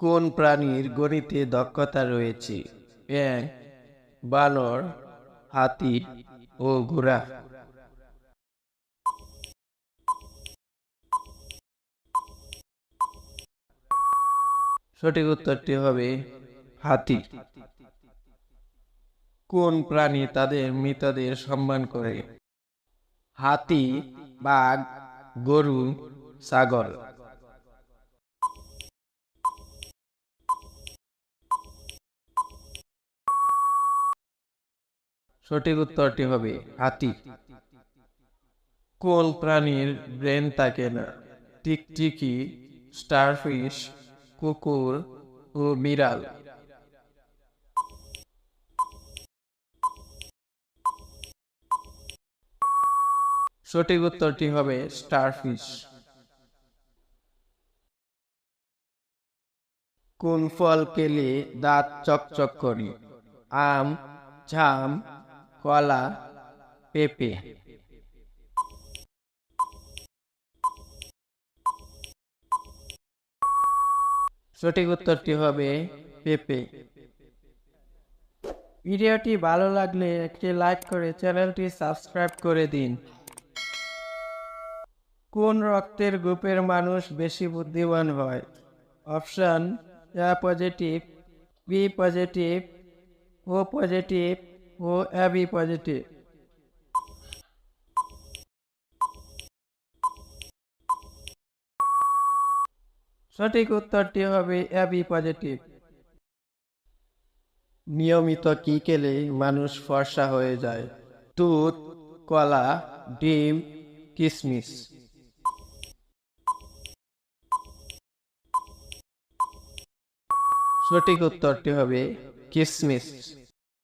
কোন প্রাণীর গণিতে দক্ষতা রয়েছে? ব্যাং বানর, হাতি ও ঘোড়া। সঠিক উত্তরটি হবে হাতি। কোন প্রাণী তাদের মৃতদের সম্মান করে? হাতি, বাঘ, গরু, ছাগল। সঠিক উত্তরটি হবে হাতি। কোন প্রাণীর ব্রেন থাকে না, টিকটিকি, স্টারফিশ, কুকুর ও বিড়াল। সঠিক উত্তরটি হবে স্টারফিশ। কোন ফল খেলে দাঁত চকচক করে? আম জাম কলা পেঁপে সঠিক উত্তরটি হবে পেঁপে ভিডিওটি ভালো লাগলে একটি লাইক করে চ্যানেলটি সাবস্ক্রাইব করে দিন। কোন রক্তের গ্রুপের মানুষ বেশি বুদ্ধিমান হয়? Option A positive B positive O positive O AB positive. সঠিক উত্তরটি হবে এবি পজিটিভ। নিয়মিত কি খেলে মানুষ ফর্সা হয়ে যায়? দুধ, কলা, ডিম কিশমিশ সঠিক উত্তরটি হবে কিশমিশ